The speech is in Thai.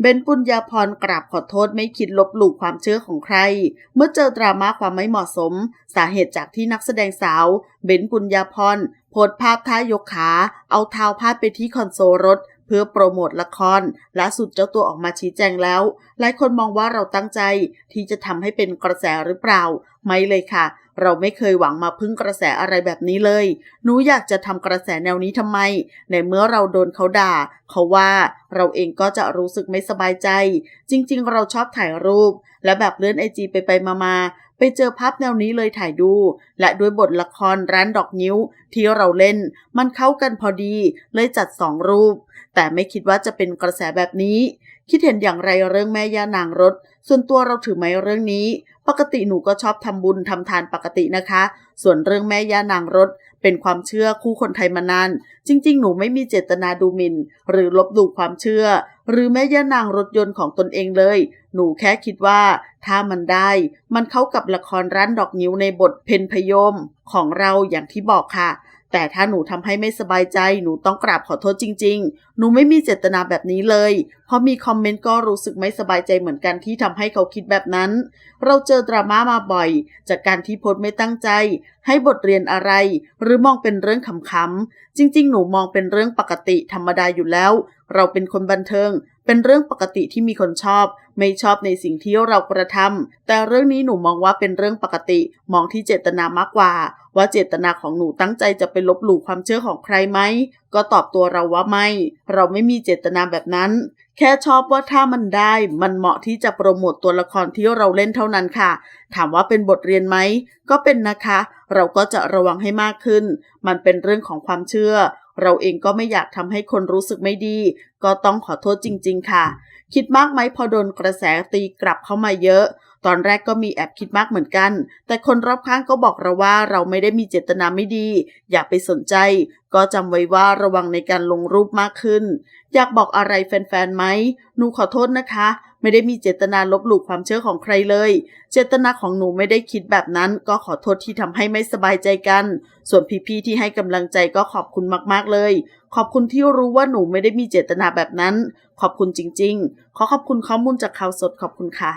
เบนปุญญาพรกราบขอโทษไม่คิดลบหลู่ความเชื่อของใคร เมื่อเจอดราม่าความไม่เหมาะสม สาเหตุจากที่นักแสดงสาว เบนปุญญาพรโพสภาพท่ายกขา เอาเท้าพาดไปที่คอนโซลรถ เพื่อโปรโมทละครแล่าสุดเจ้าตัวออกมาชี้แจงแล้ว หลายคนมองว่าเราตั้งใจที่จะทำให้เป็นกระแสหรือเปล่า ไม่เลยค่ะ เราไม่เคยหวังมาพึ่งกระแสอะไรแบบนี้เลย หนูอยากจะทำกระแสแนวนี้ทำไม ในเมื่อเราโดนเขาด่า เขาว่าเราเองก็จะรู้สึกไม่สบายใจ จริง ๆ เราชอบถ่ายรูป และแบบเลื่อนไอจีไปไปมามาๆ ไปเจอภาพแนวนี้เลยถ่ายดู และด้วยบทละครร้านดอกนิ้วที่เราเล่น มันเข้ากันพอดี เลยจัดสองรูป แต่ไม่คิดว่าจะเป็นกระแสแบบนี้ คิดเห็นอย่างไรเรื่องแม่ย่านางรถ ส่วนตัวเราถือไหมเรื่องนี้ ปกติหนูก็ชอบทำบุญทำทานปกตินะคะ ส่วนเรื่องแม่ย่านางรถ เป็นความเชื่อคู่คนไทยมานาน จริง ๆ หนูไม่มีเจตนาดูหมิ่น หรือลบหลู่ความเชื่อ หรือแม่ย่านางรถยนต์ของตนเองเลย หนูแค่คิดว่า ถ้ามันได้ มันเข้ากับละครร้านดอกนิ้วในบทเพนพยมของเราอย่างที่บอกค่ะ แต่ถ้าหนูทำให้ไม่สบายใจ หนูต้องกราบขอโทษจริง ๆ หนูไม่มีเจตนาแบบนี้เลย เพราะมีคอมเมนต์ก็รู้สึกไม่สบายใจเหมือนกันที่ทำให้เขาคิดแบบนั้น เราเจอดราม่ามาบ่อย จากการที่โพสต์ไม่ตั้งใจ ให้บทเรียนอะไร หรือมองเป็นเรื่องขำๆ จริง ๆ หนูมองเป็นเรื่องปกติธรรมดาอยู่แล้ว เราเป็นคนบันเทิง เป็นเรื่องปกติที่มีคนชอบ ไม่ชอบในสิ่งที่เรากระทำแต่เรื่องนี้หนูมองว่าเป็นเรื่องปกติ มองที่เจตนามากกว่า ว่าเจตนาของหนูตั้งใจจะไปลบหลู่ความเชื่อของใครไหม ก็ตอบตัวเราว่าไม่ เราไม่มีเจตนาแบบนั้น แค่ชอบว่าถ้ามันได้ มันเหมาะที่จะโปรโมตตัวละครที่เราเล่นเท่านั้นค่ะ ถามว่าเป็นบทเรียนไหม ก็เป็นนะคะ เราก็จะระวังให้มากขึ้น มันเป็นเรื่องของความเชื่อ เราเองก็ไม่อยากทำให้คนรู้สึกไม่ดีก็ต้องขอโทษจริง ๆ ค่ะ คิดมากไหมพอโดนกระแสตีกลับเข้ามาเยอะ ตอนแรกก็มีแอบคิดมากเหมือนกัน แต่คนรอบข้างก็บอกเราว่าเราไม่ได้มีเจตนาไม่ดี อย่าไปสนใจ ก็จำไว้ว่าระวังในการลงรูปมากขึ้น อยากบอกอะไรแฟนๆไหมหนูขอโทษนะคะ ไม่ได้มีเจตนาลบหลู่ความเชื่อของใครเลย เจตนาของหนูไม่ได้คิดแบบนั้น ก็ขอโทษที่ทำให้ไม่สบายใจกัน ส่วนพี่ๆที่ให้กำลังใจก็ขอบคุณมากๆเลยขอบคุณที่รู้ว่าหนูไม่ได้มีเจตนาแบบนั้น ขอบคุณจริง ๆ ขอขอบคุณข้อมูลจากข่าวสดขอบคุณค่ะ